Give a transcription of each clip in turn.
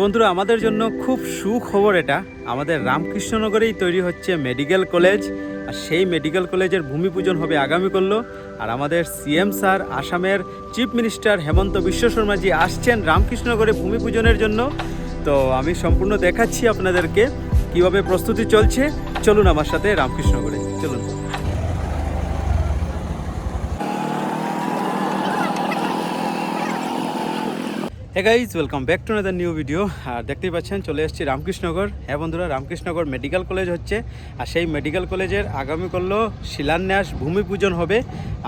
বন্ধুরা, আমাদের জন্য খুব সুখবর এটা। আমাদের রামকৃষ্ণনগরেই তৈরি হচ্ছে মেডিকেল কলেজ, আর সেই মেডিকেল কলেজের ভূমি পূজন হবে আগামী করল। আর আমাদের সিএম স্যার, আসামের চিফ মিনিস্টার হেমন্ত বিশ্ব শর্মাজি আসছেন রামকৃষ্ণনগরে ভূমি পূজনের জন্য। তো আমি সম্পূর্ণ দেখাচ্ছি আপনাদেরকে কীভাবে প্রস্তুতি চলছে। চলুন আমার সাথে রামকৃষ্ণনগরে, চলুন। Hey guys welcome back to another new video আর দেখতেই পাচ্ছেন, চলে এসেছি রামকৃষ্ণনগর। হ্যাঁ বন্ধুরা, রামকৃষ্ণনগর মেডিকেল কলেজ হচ্ছে। আর সেই মেডিকেল কলেজের আগামীকাল শিলান্যাস, ভূমি পূজন হবে।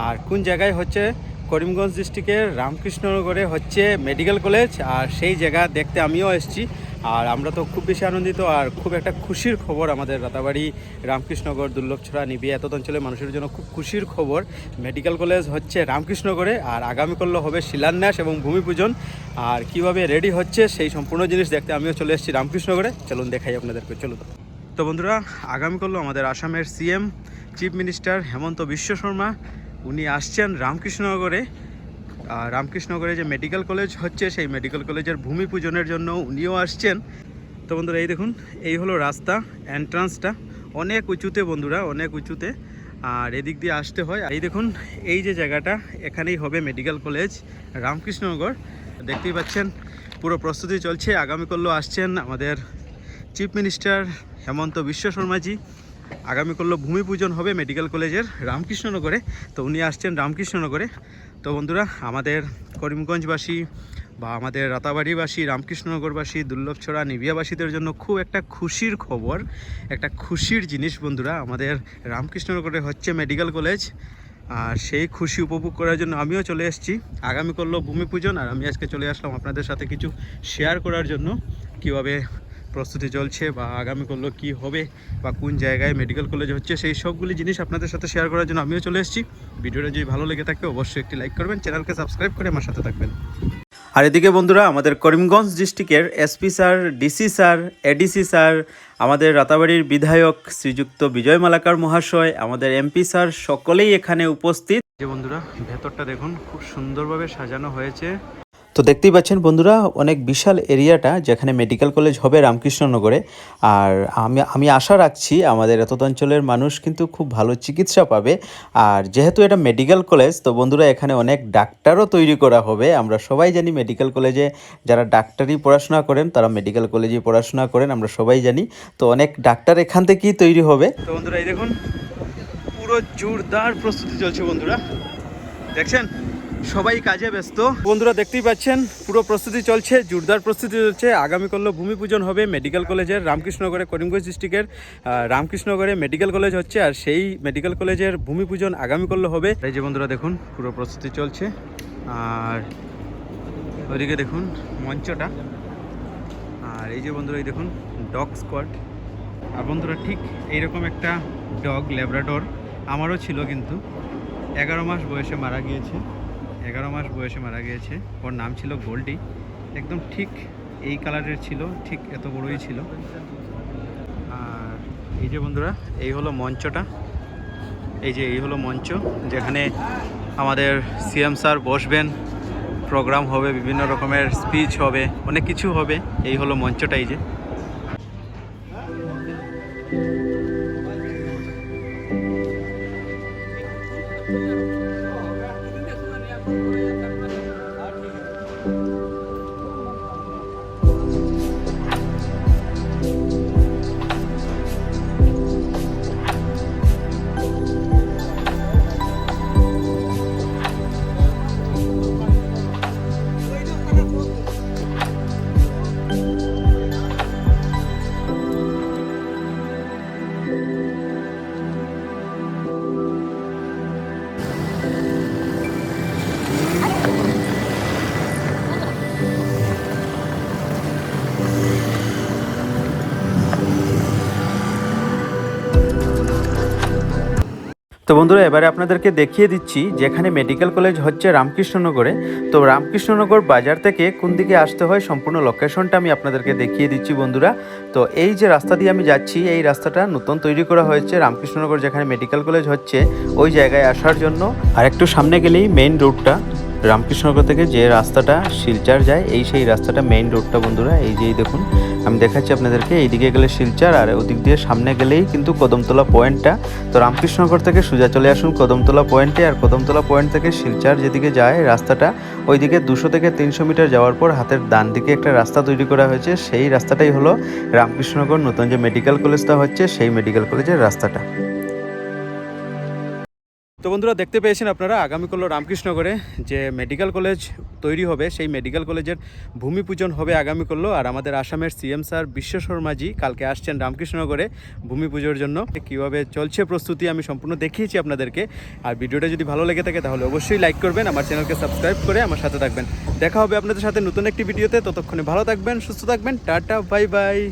আর কোন জায়গায় হচ্ছে? করিমগঞ্জ ডিস্ট্রিক্টের রামকৃষ্ণনগরে হচ্ছে মেডিকেল কলেজ আর সেই জায়গা দেখতে আমিও এসেছি। আর আমরা তো খুব বেশি আনন্দিত আর খুব একটা খুশির খবর আমাদের রাতাবাড়ি, রামকৃষ্ণনগর, দুর্লভছড়া নিবি এত অঞ্চলের মানুষের জন্য খুব খুশির খবর। মেডিকেল কলেজ হচ্ছে রামকৃষ্ণনগরে আর আগামী করল হবে শিলান্যাস এবং ভূমি পূজন। আর কীভাবে রেডি হচ্ছে সেই সম্পূর্ণ জিনিস দেখতে আমিও চলে এসেছি রামকৃষ্ণনগরে। চলুন দেখাই আপনাদেরকে, চলুন। তো বন্ধুরা, আগামী করল আমাদের আসামের CM, chief minister Himanta Biswa Sarma, উনি আসছেন রামকৃষ্ণনগরে। আর রামকৃষ্ণনগরে যে মেডিকেল কলেজ হচ্ছে, সেই মেডিকেল কলেজের ভূমি পূজনের জন্য উনিও আসছেন। তো বন্ধুরা, এই দেখুন, এই হলো রাস্তা এন্ট্রান্সটা অনেক উঁচুতে বন্ধুরা, অনেক উঁচুতে। আর এদিক দিয়ে আসতে হয়। এই দেখুন, এই যে জায়গাটা, এখানেই হবে মেডিকেল কলেজ রামকৃষ্ণনগর। দেখতেই পাচ্ছেন, পুরো প্রস্তুতি চলছে। আগামী করল আসছেন আমাদের চিফ মিনিস্টার হেমন্ত বিশ্ব শর্মাজি। আগামী করল ভূমি পূজন হবে মেডিকেল কলেজের রামকৃষ্ণনগরে। তো উনি আসছেন রামকৃষ্ণনগরে। তো বন্ধুরা, আমাদের করিমগঞ্জবাসী বা আমাদের রাতাবাড়িবাসী, রামকৃষ্ণনগরবাসী, দুর্লভছড়া, নিবিয়াবাসীদের জন্য খুব একটা খুশির খবর, একটা খুশির জিনিস বন্ধুরা, আমাদের রামকৃষ্ণনগরে হচ্ছে মেডিকেল কলেজ। আর সেই খুশি উপভোগ করার জন্য আমিও চলে এসেছি। আগামী করল ভূমি পূজন, আর আমি আজকে চলে আসলাম আপনাদের সাথে কিছু শেয়ার করার জন্য, কীভাবে প্রস্তুতি চলছে বা আগামী করল কি হবে বা কোন জায়গায় মেডিকেল কলেজ হচ্ছে সেই সবগুলি জিনিস আপনাদের সাথে শেয়ার করার জন্য আমিও চলে এসেছি। ভিডিওটা যদি ভালো লেগে থাকে অবশ্যই একটি লাইক করবেন চ্যানেলকে সাবস্ক্রাইব করে আমার সাথে থাকবেন। আর এদিকে বন্ধুরা আমাদের করিমগঞ্জ ডিস্ট্রিক্টের SP sir DC sir ADC sir আমাদের রাতাবাড়ির বিধায়ক শ্রীযুক্ত বিজয় মালাকার মহাশয় আমাদের এমপি স্যার সকলেই এখানে উপস্থিত। যে বন্ধুরা ভেতরটা দেখুন খুব সুন্দরভাবে সাজানো হয়েছে। তো দেখতেই পাচ্ছেন বন্ধুরা, অনেক বিশাল এরিয়াটা যেখানে মেডিকেল কলেজ হবে রামকৃষ্ণনগরে। আর আমি আমি আশা রাখছি আমাদের এত অঞ্চলের মানুষ কিন্তু খুব ভালো চিকিৎসা পাবে। আর যেহেতু এটা মেডিকেল কলেজ, তো বন্ধুরা এখানে অনেক ডাক্তারও তৈরি করা হবে। আমরা সবাই জানি মেডিকেল কলেজে যারা ডাক্তারি পড়াশোনা করেন, তারা মেডিকেল কলেজে পড়াশোনা করেন, আমরা সবাই জানি। তো অনেক ডাক্তার এখান থেকেই তৈরি হবে। তো বন্ধুরা, এই দেখুন, পুরো জোরদার প্রস্তুতি চলছে বন্ধুরা। দেখছেন? সবাই কাজে ব্যস্ত। বন্ধুরা দেখতেই পাচ্ছেন পুরো প্রস্তুতি চলছে জোরদার প্রস্তুতি চলছে। আগামী করল ভূমি পূজন হবে মেডিকেল কলেজের রামকৃষ্ণনগরে করিমগঞ্জ ডিস্ট্রিক্টের আহ, রামকৃষ্ণনগরে মেডিকেল কলেজ হচ্ছে আর সেই মেডিকেল কলেজের ভূমি পূজন আগামী করল হবে। এই যে বন্ধুরা দেখুন পুরো প্রস্তুতি চলছে। আর ওইদিকে দেখুন মঞ্চটা। আর এই যে বন্ধুরা এই দেখুন ডগ স্কোয়াড। আর বন্ধুরা ঠিক এইরকম একটা ডগ ল্যাব্রাডর আমারও ছিল কিন্তু। এগারো মাস বয়সে মারা গিয়েছে। এগারো মাস বয়সে মারা গিয়েছে। ওর নাম ছিল গোল্ডি। একদম ঠিক এই কালারের ছিল, ঠিক এত বড়ই ছিল। আর এই যে বন্ধুরা, এই হলো মঞ্চটা। এই যে এই হলো মঞ্চ, যেখানে আমাদের সিএম স্যার বসবেন। প্রোগ্রাম হবে, বিভিন্ন রকমের স্পিচ হবে, অনেক কিছু হবে। এই হলো মঞ্চটা, এই যে। তো বন্ধুরা, এবারে আপনাদেরকে দেখিয়ে দিচ্ছি যেখানে মেডিকেল কলেজ হচ্ছে রামকৃষ্ণনগরে। তো রামকৃষ্ণনগর বাজার থেকে কোন দিকে আসতে হয় সম্পূর্ণ লোকেশনটা আমি আপনাদেরকে দেখিয়ে দিচ্ছি বন্ধুরা। তো এই যে রাস্তা দিয়ে আমি যাচ্ছি, এই রাস্তাটা নতুন তৈরি করা হয়েছে রামকৃষ্ণনগর যেখানে মেডিকেল কলেজ হচ্ছে, ওই জায়গায় আসার জন্য। আর একটু সামনে গেলেই মেইন রোডটা রামকৃষ্ণনগর থেকে যে রাস্তাটা শিলচার যায়, এই সেই রাস্তাটা মেইন রোডটা বন্ধুরা, এই যেই দেখুন। আমি দেখাচ্ছি আপনাদেরকে, এইদিকে গেলে শিলচর আর ওদিক দিয়ে সামনে গেলেই কিন্তু কদমতলা পয়েন্টটা। তো রামকৃষ্ণনগর থেকে সোজা চলে আসুন কদমতলা পয়েন্টে আর কদমতলা পয়েন্ট থেকে শিলচর যেদিকে যায় রাস্তাটা, ওইদিকে দুশো থেকে তিনশো মিটার যাওয়ার পর হাতের ডান দিকে একটা রাস্তা তৈরি করা হয়েছে। সেই রাস্তাটাই হলো রামকৃষ্ণনগর, নতুন যে মেডিকেল কলেজটা হচ্ছে, সেই মেডিকেল কলেজের রাস্তাটা। তো বন্ধুরা দেখতে পেয়েছেন আপনারা আগামীকাল রামকৃষ্ণগরে যে মেডিকেল কলেজ তৈরি হবে, সেই মেডিকেল কলেজের ভূমি পূজন হবে আগামীকাল আর আমাদের আসামের সিএম স্যার বিশ্ব শর্মাজি কালকে আসছেন রামকৃষ্ণনগরে ভূমি পুজোর জন্য। কীভাবে চলছে প্রস্তুতি আমি সম্পূর্ণ দেখিয়েছি আপনাদেরকে। আর ভিডিওটা যদি ভালো লেগে থাকে তাহলে অবশ্যই লাইক করবেন, আমার চ্যানেলকে সাবস্ক্রাইব করে আমার সাথে থাকবেন। দেখা হবে আপনাদের সাথে নতুন একটি ভিডিওতে, ততক্ষণে ভালো থাকবেন, সুস্থ থাকবেন, টাটা বাই বাই